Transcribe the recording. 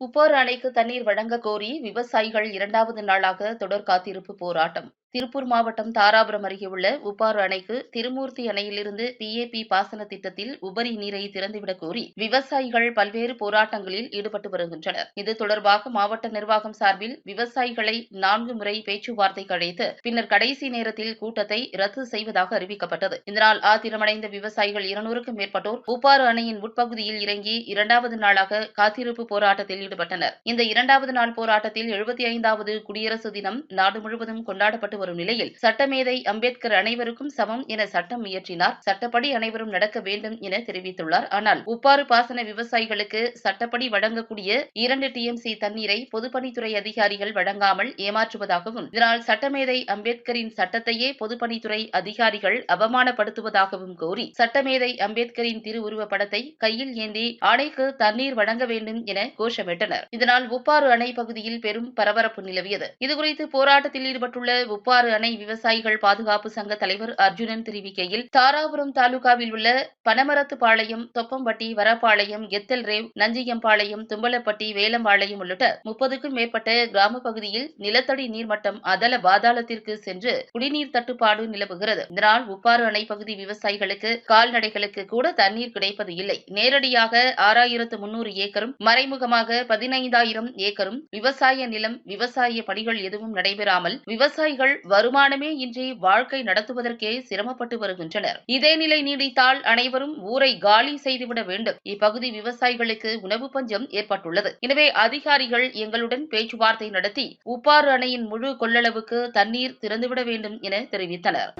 உப்பாறு அணைக்கு தண்ணீர் வழங்க கோரி விவசாயிகள் இரண்டாவது நாளாக தொடர் காத்திருப்பு போராட்டம். திருப்பூர் மாவட்டம் தாராபுரம் அருகே உள்ள உப்பாறு அணைக்கு திருமூர்த்தி அணையிலிருந்து பிஏபி பாசன திட்டத்தில் உபரி நீரை திறந்துவிடக் கோரி விவசாயிகள் பல்வேறு போராட்டங்களில் ஈடுபட்டு வருகின்றனர். இது தொடர்பாக மாவட்ட நிர்வாகம் சார்பில் விவசாயிகளை நான்கு முறை பேச்சுவார்த்தைக்கு அழைத்து பின்னர் கடைசி நேரத்தில் கூட்டத்தை ரத்து செய்வதாக அறிவிக்கப்பட்டது. இதனால் ஆத்திரமடைந்த விவசாயிகள் இருநூறுக்கும் மேற்பட்டோர் உப்பாறு அணையின் உட்பகுதியில் இறங்கி இரண்டாவது நாளாக காத்திருப்பு போராட்டத்தில் ஈடுபட்டனர். இந்த இரண்டாவது நாள் போராட்டத்தில் எழுபத்தி ஐந்தாவது குடியரசு தினம் நாடு முழுவதும் கொண்டாடப்பட்டு வரும் நிலையில் சட்டமேதை அம்பேத்கர் அனைவருக்கும் சமம் என சட்டம் இயற்றினார். சட்டப்படி அனைவரும் நடக்க வேண்டும் என தெரிவித்துள்ளார். ஆனால் உப்பாறு பாசன விவசாயிகளுக்கு சட்டப்படி வழங்கக்கூடிய இரண்டு டிஎம்சி தண்ணீரை பொதுப்பணித்துறை அதிகாரிகள் வழங்காமல் ஏமாற்றுவதாகவும் இதனால் சட்டமேதை அம்பேத்கரின் சட்டத்தையே பொதுப்பணித்துறை அதிகாரிகள் அவமானப்படுத்துவதாகவும் கோரி சட்டமேதை அம்பேத்கரின் திருவுருவப் படத்தை கையில் ஏந்தி அணைக்கு தண்ணீர் வழங்க வேண்டும் என கோஷமிட்டனர். இதனால் உப்பாறு அணை பகுதியில் பெரும் பரபரப்பு நிலவியது. இதுகுறித்து போராட்டத்தில் ஈடுபட்டுள்ள உப்பாறு அணை விவசாயிகள் பாதுகாப்பு சங்க தலைவர் அர்ஜுனன் தெரிவிக்கையில் தாராபுரம் தாலுகாவில் உள்ள பனமரத்துப்பாளையம் தொப்பம்பட்டி வரப்பாளையம் எத்தல் ரேவ் நஞ்சியம்பாளையம் தும்பலப்பட்டி வேலம்பாளையம் உள்ளிட்ட முப்பதுக்கும் மேற்பட்ட கிராம பகுதியில் நிலத்தடி நீர்மட்டம் அதல பாதாளத்திற்கு சென்று குடிநீர் தட்டுப்பாடு நிலவுகிறது. இதனால் உப்பாறு அணை பகுதி விவசாயிகளுக்கு கால்நடைகளுக்கு கூட தண்ணீர் கிடைப்பது இல்லை. நேரடியாக ஆறாயிரத்து முன்னூறு ஏக்கரும் மறைமுகமாக பதினைந்தாயிரம் ஏக்கரும் விவசாய நிலம் விவசாய பணிகள் எதுவும் நடைபெறாமல் விவசாயிகள் வருமானமே இன்றி வாழ்க்கை நடத்துவதற்கே சிரமப்பட்டு வருகின்றனர். இதே நிலை நீடித்தால் அனைவரும் ஊரை காலி செய்துவிட வேண்டும். இப்பகுதி விவசாயிகளுக்கு உணவு பஞ்சம் ஏற்பட்டுள்ளது. எனவே அதிகாரிகள் எங்களுடன் பேச்சுவார்த்தை நடத்தி உப்பாறு அணையின் முழு கொள்ளளவுக்கு தண்ணீர் திறந்துவிட வேண்டும் என தெரிவித்தனர்.